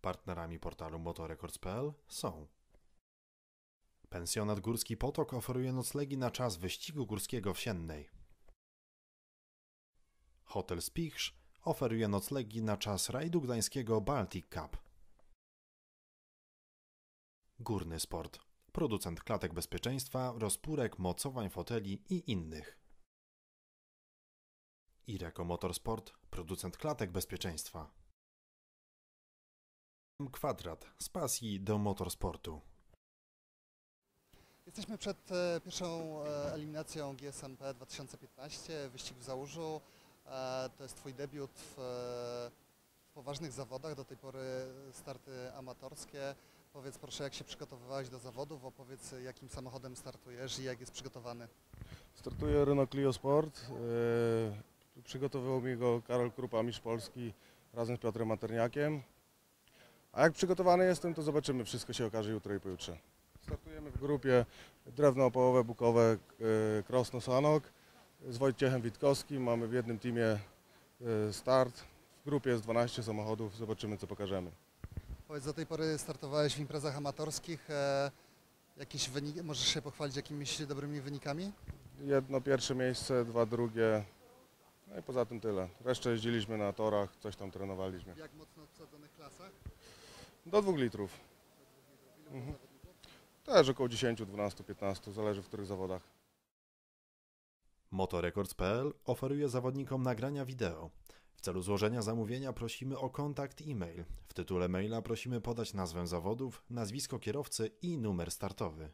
Partnerami portalu motorecords.pl są Pensjonat Górski Potok oferuje noclegi na czas wyścigu górskiego w Siennej. Hotel Spichrz oferuje noclegi na czas rajdu gdańskiego Baltic Cup. Górny Sport. Producent klatek bezpieczeństwa, rozpórek, mocowań foteli i innych. Ireko Motorsport. Producent klatek bezpieczeństwa. Kwadrat. Z pasji do motorsportu. Jesteśmy przed e, pierwszą e, eliminacją GSMP 2015, wyścig w Załużu. E, To jest Twój debiut w, w poważnych zawodach, do tej pory starty amatorskie. Powiedz proszę, jak się przygotowywałeś do zawodów, opowiedz jakim samochodem startujesz i jak jest przygotowany. Startuje Renault Clio Sport. Przygotowywał mi go Karol Krupa, mistrz Polski, razem z Piotrem Materniakiem. A jak przygotowany jestem, to zobaczymy. Wszystko się okaże jutro i pojutrze. Startujemy w grupie drewno opołowe, bukowe yy, Krosno Sanok z Wojciechem Witkowskim. Mamy w jednym teamie yy, start. W grupie jest 12 samochodów. Zobaczymy, co pokażemy. Powiedz, do tej pory startowałeś w imprezach amatorskich. e, Jakieś wyniki, możesz się pochwalić jakimiś dobrymi wynikami? Jedno pierwsze miejsce, dwa drugie. No i poza tym tyle. Resztę jeździliśmy na torach, coś tam trenowaliśmy. Jak mocno w wsadzonych klasach? Do 2 litrów. Mhm. Też około 10, 12, 15, zależy w których zawodach. Motorecords.pl oferuje zawodnikom nagrania wideo. W celu złożenia zamówienia prosimy o kontakt e-mail. W tytule maila prosimy podać nazwę zawodów, nazwisko kierowcy i numer startowy.